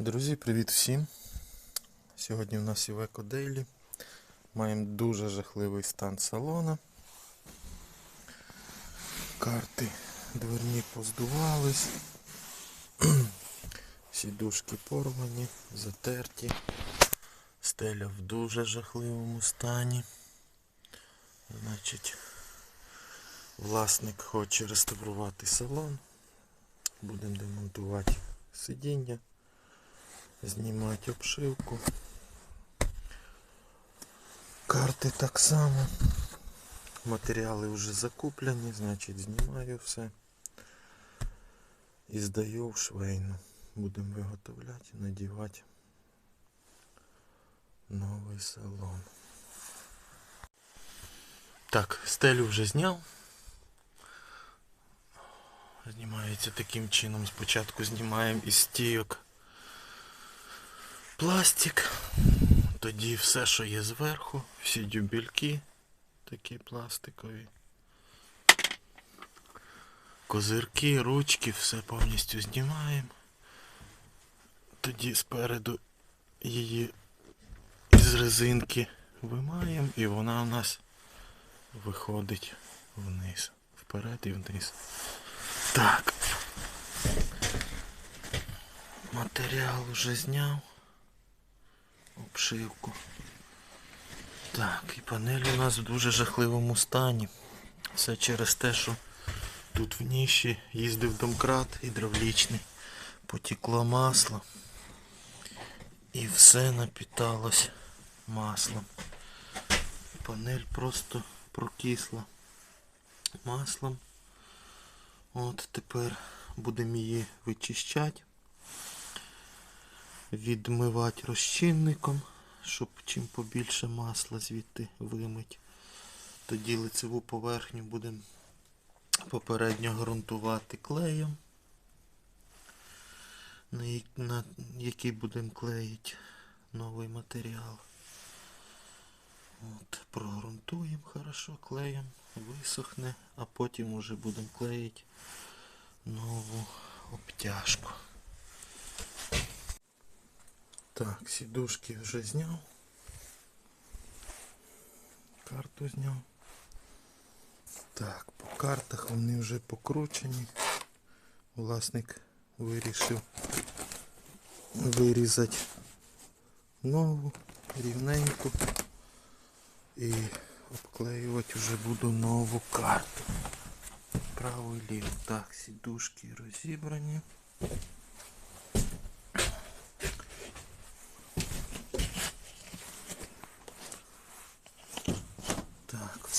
Друзі, привіт всім! Сьогодні у нас Івеко Дейлі. Маємо дуже жахливий стан салона. Карти дверні поздувались. Сідушки порвані, затерті. Стеля в дуже жахливому стані. Значить, власник хоче реставрувати салон. Будемо демонтувати сидіння знімати обшивку. Карти так само. Матеріали вже закуплені, значить знімаю все. І здаю в швейну. Будемо виготовляти, надівати новий салон. Так, стелю вже зняв. Знімається таким чином. Спочатку знімаємо із стійок пластик. Тоді все, що є зверху, всі дюбельки такі пластикові. Козирки, ручки, все повністю знімаємо. Тоді спереду її із резинки вимаємо і вона у нас виходить вниз. Вперед і вниз. Так. Матеріал вже зняв обшивку. Так, і панель у нас в дуже жахливому стані. Все через те, що тут в ніші їздив домкрат гідравлічний, потекло масло. І все напіталось маслом. Панель просто прокисла маслом. От тепер будемо її вичищати відмивати розчинником, щоб чим побільше масла звідти вимить. Тоді лицеву поверхню будемо попередньо ґрунтувати клеєм, на який будемо клеїти новий матеріал. От, прогрунтуємо хорошо клеєм, висохне, а потім уже будемо клеїти нову обтяжку. Так, сідушки вже зняв. Карту зняв. Так, по картах вони вже покручені. Власник вирішив вирізати нову, рівненьку. І обклеювати вже буду нову карту. Право і ліво. Так, сідушки розібрані.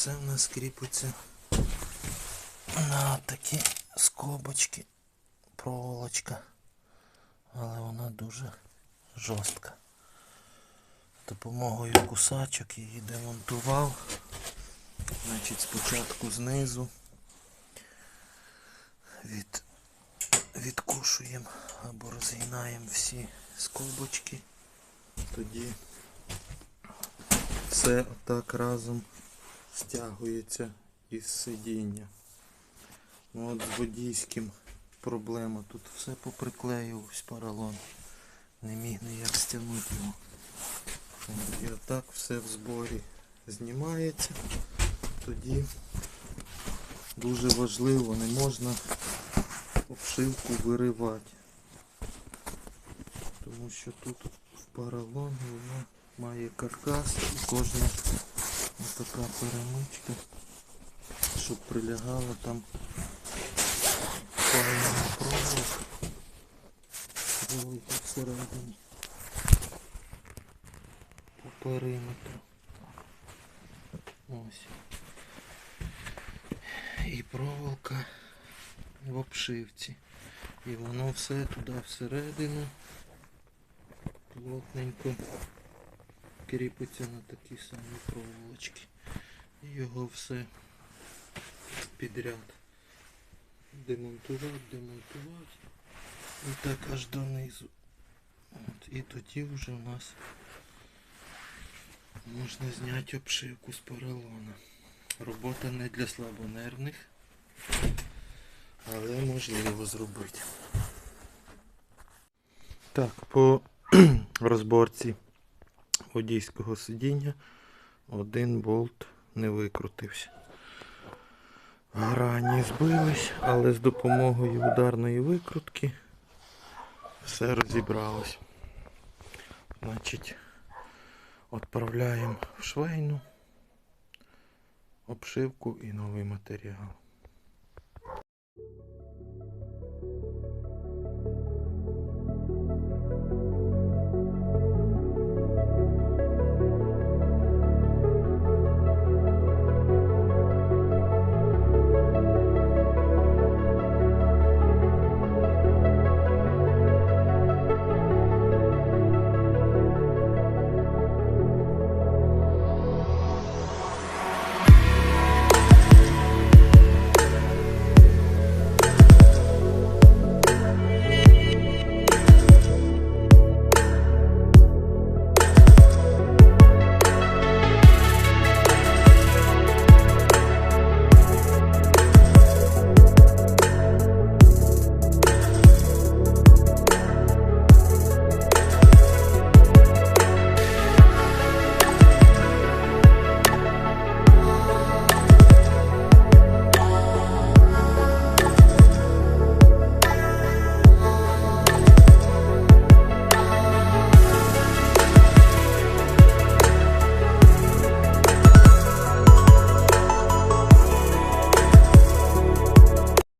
Все в нас кріпиться на такі скобочки, проволочка, але вона дуже жорстка. Допомогою кусачок її демонтував. Значить, спочатку знизу від, відкушуємо або розгинаємо всі скобочки. Тоді все отак разом стягується із сидіння. От з водійським проблема. Тут все поприклеювався поролон. Не міг ніяк стягнути його. І отак все в зборі знімається. Тоді дуже важливо, не можна обшивку виривати. Тому що тут в поролоні вона має каркас і кожна така перемичка, щоб прилягала там файна проволока велика всередині по периметру. Ось. І проволока в обшивці. І воно все туди всередину плотненько кріпиться на такі самі проволочки. І його все підряд демонтувати, демонтувати. І так аж донизу. От, і тоді вже у нас можна зняти обшивку з поролона. Робота не для слабонервних, але можливо зробити. Так, по розборці водійського сидіння один болт не викрутився. Грані збились, але з допомогою ударної викрутки все розібралось. Значить, відправляємо в швейну обшивку і новий матеріал.